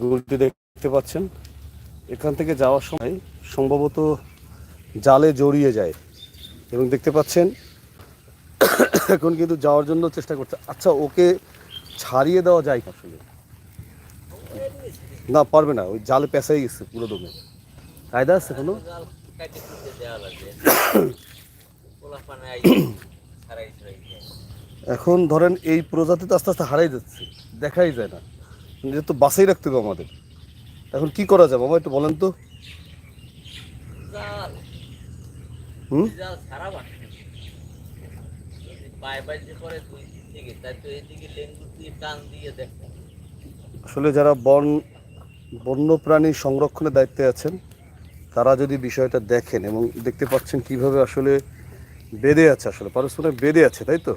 গুলটি দেখতে পাচ্ছেন। এখান থেকে যাওয়ার সময় সম্ভবত জালে জড়িয়ে যায় এবং দেখতে পাচ্ছেন, এখন কিন্তু যাওয়ার জন্য চেষ্টা করছে। আচ্ছা ওকে ছাড়িয়ে দেওয়া যায় আসলে? না, পারবে না, ওই জালে পেঁচাই গেছে পুরো দমে। কায়দা আছে কোনো। এখন ধরেন এই প্রজাতি তো আস্তে আস্তে হারাই যাচ্ছে, দেখাই যায় না। যেহেতু বাসাই রাখতে হবে আমাদের। এখন কি করা যাবে আমার একটু বলেন তো। হুম? তো আসলে যারা বন বন্যপ্রাণী সংরক্ষণের দায়িত্বে আছেন তারা যদি বিষয়টা দেখেন এবং দেখতে পাচ্ছেন কীভাবে আসলে বেঁধে আছে আসলে পারস্পরিক বেঁধে আছে তাই তো?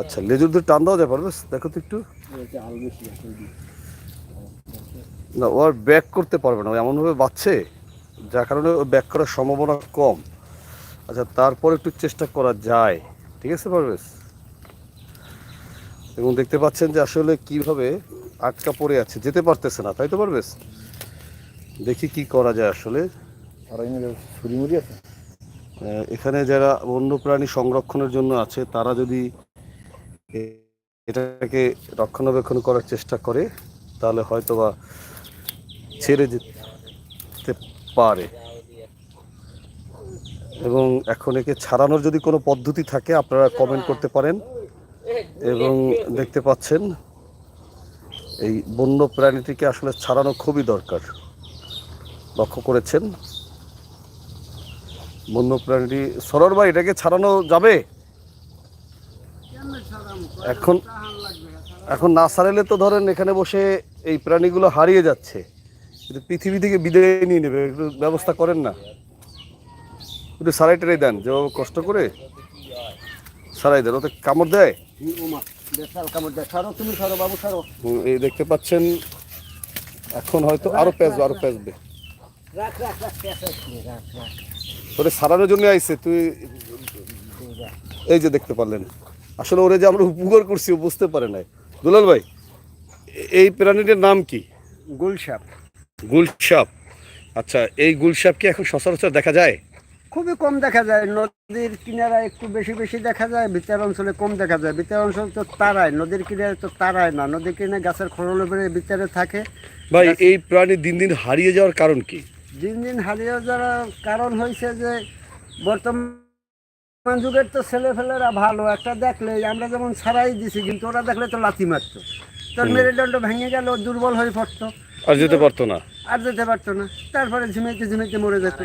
আচ্ছা লেজুর দিয়ে টান দেওয়া যায় পারবে দেখো তো একটু। না ও আর ব্যাক করতে পারবে না এমনভাবে বাচ্ছে, যার কারণে ব্যাক করার সম্ভাবনা কম। আচ্ছা তারপর একটু চেষ্টা করা যায়, ঠিক আছে পারবেশ এবং দেখতে পাচ্ছেন যে আসলে কীভাবে আটকা পড়ে আছে, যেতে পারতেছে না, তাই তো পারবেশ দেখি কি করা যায় আসলে। এখানে যারা বন্যপ্রাণী সংরক্ষণের জন্য আছে, তারা যদি এটাকে রক্ষণাবেক্ষণ করার চেষ্টা করে, তাহলে হয়তো বা ছেড়ে যেতে পারে। এবং এখন একে ছাড়ানোর যদি কোনো পদ্ধতি থাকে, আপনারা কমেন্ট করতে পারেন এবং দেখতে পাচ্ছেন এই বন্য প্রাণীটিকে আসলে ছাড়ানো খুবই দরকার। লক্ষ্য করেছেন? বন্য প্রাণীটি সরর ভাই এটাকে ছাড়ানো যাবে? এখন এখন না ছাড়ালে তো ধরেন এখানে বসে এই প্রাণীগুলো হারিয়ে যাচ্ছে। কিন্তু পৃথিবী থেকে বিদায় নিয়ে নেবে একটু ব্যবস্থা করেন না। একটু সারাই টারাই দেন যে কষ্ট করে সারাই দেন। ওতে কামড় দেয়? তুমি সরো বাবু সরো। এই দেখতে পাচ্ছেন এখন হয়তো আরও পেঁচবে আরও পেঁচবে। তোরে সারানোর জন্য আইছে তুই এই যে দেখতে পারলেন। আসলে ওরা যে আমরা উপকার করছি বুঝতে পারে নাই। দুলাল ভাই এই প্রাণীটার নাম কি? গুলশাপ। গুলসাপ আচ্ছা এই গুলসাপ কি এখন সচরাচর দেখা যায়? খুবই কম দেখা যায়। নদীর কিনারা একটু বেশি বেশি দেখা যায় ভিতর অঞ্চলে কম দেখা যায়। ভিতর অঞ্চল তো তারায় নদীর কিনারে তো তারায় না। নদীর কিনারে গাছের উপরে ভিতরে থাকে। ভাই এই প্রাণী দিন দিন হারিয়ে যাওয়ার কারণ কি? দিন দিন হারিয়ে যাওয়ার কারণ হয়েছে যে বর্তমান যুগের তো ছেলেফেলেরা ভালো একটা দেখলে আমরা যেমন ছাড়াই দিছি কিন্তু ওরা দেখলে তো লাথি মারতো। তোর মেরুদণ্ড ভেঙে গেল দুর্বল হয়ে পড়তো। আর যেতে পারতো না। আর যেতে পারতো না। তারপরে ঝিমাইতে ঝিমাইতে মরে যেত।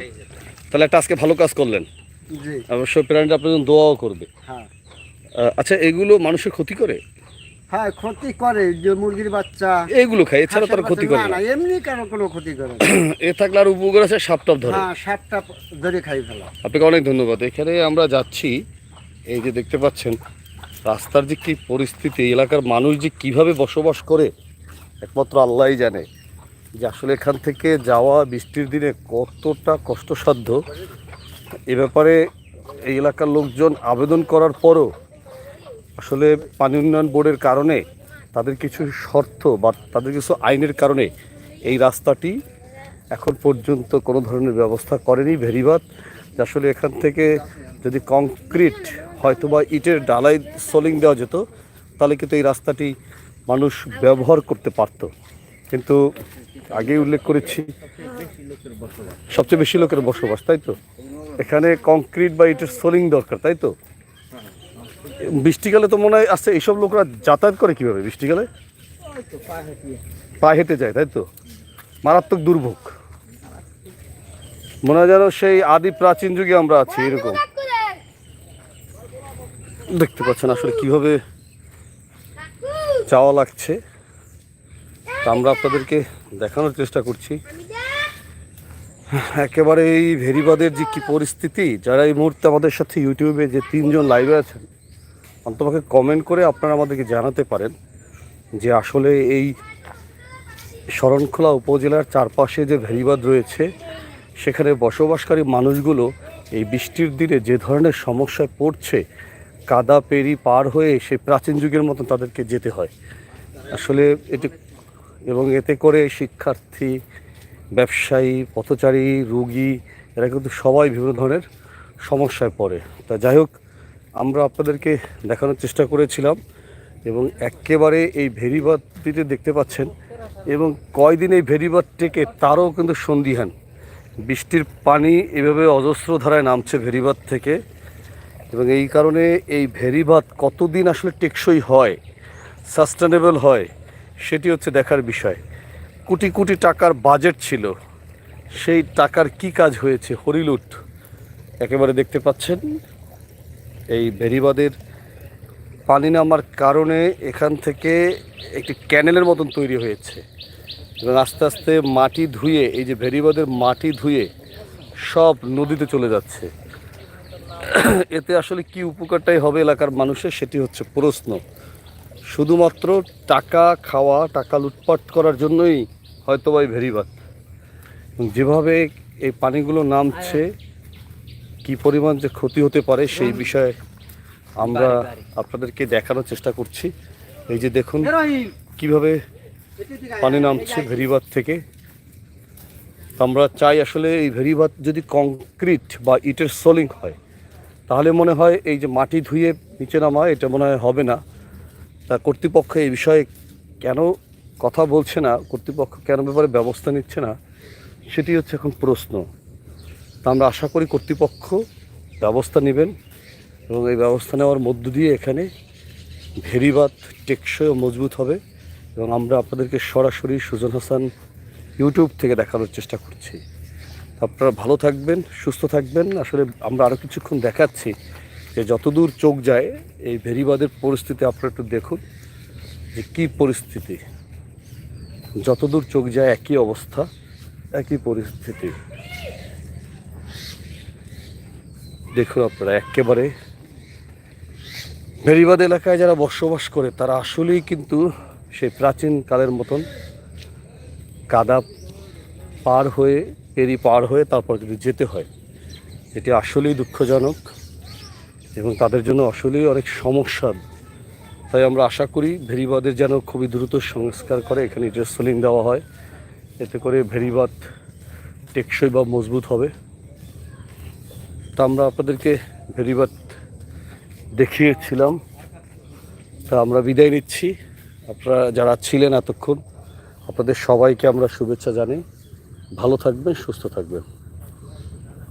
তাহলে একটা আজকে ভালো কাজ করলেন। জি। অবশ্যই প্রাণীটা আপনার জন্য দোয়াও করবে। হ্যাঁ। আচ্ছা এগুলো মানুষের ক্ষতি করে? হ্যাঁ ক্ষতি করে যে মুরগির বাচ্চা। এইগুলো খায় এছাড়া তার ক্ষতি করে না এমনি কারও কোনো ক্ষতি করে না। এ থাকলে আর উপকার আছে সাপটাপ ধরে। হ্যাঁ সাপটা ধরে খাই ফেলা আপনাকে অনেক ধন্যবাদ। এখানে আমরা যাচ্ছি এই যে দেখতে পাচ্ছেন রাস্তার যে কি পরিস্থিতি এলাকার মানুষ যে কীভাবে বসবাস করে একমাত্র আল্লাহই জানে। যে আসলে এখান থেকে যাওয়া বৃষ্টির দিনে কতটা কষ্টসাধ্য। এ ব্যাপারে এই এলাকার লোকজন আবেদন করার পরও আসলে পানি উন্নয়ন বোর্ডের কারণে তাদের কিছু শর্ত বা তাদের কিছু আইনের কারণে এই রাস্তাটি এখন পর্যন্ত কোনো ধরনের ব্যবস্থা করেনি ভেরিবাদ আসলে এখান থেকে যদি কংক্রিট হয়তো বা ইটের ডালাই সোলিং দেওয়া যেত, তাহলে কিন্তু এই রাস্তাটি মানুষ ব্যবহার করতে পারত। কিন্তু আগেই উল্লেখ করেছি, সবচেয়ে বেশি লোকের বসবাস, তাই তো? এখানে কংক্রিট বা ইটের সোলিং দরকার, তাই তো? বৃষ্টিকালে তো মনে হয় আচ্ছা এইসব লোকরা যাতায়াত করে কীভাবে বৃষ্টিকালে? পা হেঁটে যায়, তাই তো? মারাত্মক দুর্ভোগ। মনে হয় যেন সেই আদি প্রাচীন যুগে আমরা আছি, এরকম। দেখতে পাচ্ছেন আসলে কীভাবে চাওয়া লাগছে। তা আমরা আপনাদেরকে দেখানোর চেষ্টা করছি। একেবারে এই ভেরিবাদের যে কি পরিস্থিতি, যারা এই মুহূর্তে আমাদের সাথে ইউটিউবে যে তিনজন লাইভে আছেন অন্তপক্ষে কমেন্ট করে আপনারা আমাদেরকে জানাতে পারেন যে আসলে এই শরণখোলা উপজেলার চারপাশে যে ভেরিবাদ রয়েছে, সেখানে বসবাসকারী মানুষগুলো এই বৃষ্টির দিনে যে ধরনের সমস্যায় পড়ছে, কাদা পেরি পার হয়ে সে প্রাচীন যুগের মতন তাদেরকে যেতে হয়। আসলে এটি এবং এতে করে শিক্ষার্থী, ব্যবসায়ী, পথচারী, রুগী, এরা কিন্তু সবাই বিভিন্ন ধরনের সমস্যায় পড়ে। তা যাই হোক আমরা আপনাদেরকে দেখানোর চেষ্টা করেছিলাম এবং একেবারে এই ভেরিবাদটিতে দেখতে পাচ্ছেন এবং কয়দিন এই ভেরিবাদ থেকে তারও কিন্তু সন্দিহান বৃষ্টির পানি এভাবে অজস্র ধারায় নামছে ভেরিবাদ থেকে এবং এই কারণে এই ভেরিবাদ কতদিন আসলে টেকসই হয় সাস্টেনেবল হয়, সেটি হচ্ছে দেখার বিষয়। কোটি কোটি টাকার বাজেট ছিল, সেই টাকার কি কাজ হয়েছে, হরিলুট একেবারে দেখতে পাচ্ছেন। এই ভেরিবাদের পানি নামার কারণে এখান থেকে একটি ক্যানেলের মতন তৈরি হয়েছে। এবং আস্তে আস্তে মাটি ধুয়ে, এই যে ভেরিবাদের মাটি ধুয়ে সব নদীতে চলে যাচ্ছে। এতে আসলে কি উপকারটাই হবে এলাকার মানুষের সেটি হচ্ছে প্রশ্ন। শুধুমাত্র টাকা খাওয়া, টাকা লুটপাট করার জন্যই হয়তো বা এই ভেরিবাদ যেভাবে এই পানিগুলো নামছে কি পরিমাণ যে ক্ষতি হতে পারে সেই বিষয়ে আমরা আপনাদেরকে দেখানোর চেষ্টা করছি। এই যে দেখুন কীভাবে পানি নামছে ভেরিবাদ থেকে। আমরা চাই আসলে এই ভেরিবাদ যদি কংক্রিট বা ইটের সোলিং হয় তাহলে মনে হয় এই যে মাটি ধুয়ে নিচে নামা এটা মনে হয় হবে না। তা কর্তৃপক্ষ এই বিষয়ে কেন কথা বলছে না কর্তৃপক্ষ কেন ব্যাপারে ব্যবস্থা নিচ্ছে না সেটি হচ্ছে এখন প্রশ্ন। তা আমরা আশা করি কর্তৃপক্ষ ব্যবস্থা নেবেন এবং এই ব্যবস্থা নেওয়ার মধ্য দিয়ে এখানে ভেরিবাদ টেকসই ও মজবুত হবে এবং আমরা আপনাদেরকে সরাসরি সুজন হাসান ইউটিউব থেকে দেখানোর চেষ্টা করছি। আপনারা ভালো থাকবেন, সুস্থ থাকবেন। আসলে আমরা আরও কিছুক্ষণ দেখাচ্ছি যে যতদূর চোখ যায়, এই ভেরিবাদের পরিস্থিতি আপনারা একটু দেখুন যে কী পরিস্থিতি। যতদূর চোখ যায়, একই অবস্থা, একই পরিস্থিতি। দেখুন আপনারা, একেবারে ভেরিবাদ এলাকায় যারা বসবাস করে, তারা আসলেই কিন্তু সেই প্রাচীন কালের মতন কাদা পার হয়ে পেরি পার হয়ে তারপর কিন্তু যেতে হয়, এটি আসলেই দুঃখজনক এবং তাদের জন্য আসলেই অনেক সমস্যা। তাই আমরা আশা করি ভেরিবাদের যেন খুবই দ্রুত সংস্কার করে, এখানে ইটের সোলিং দেওয়া হয়, এতে করে ভেরিবাদ টেকসই বা মজবুত হবে। তা আমরা আপনাদেরকে ভেরিবাদ দেখিয়েছিলাম। তা আমরা বিদায় নিচ্ছি। আপনারা যারা ছিলেন এতক্ষণ, আপনাদের সবাইকে আমরা শুভেচ্ছা জানি ভালো থাকবেন, সুস্থ থাকবেন।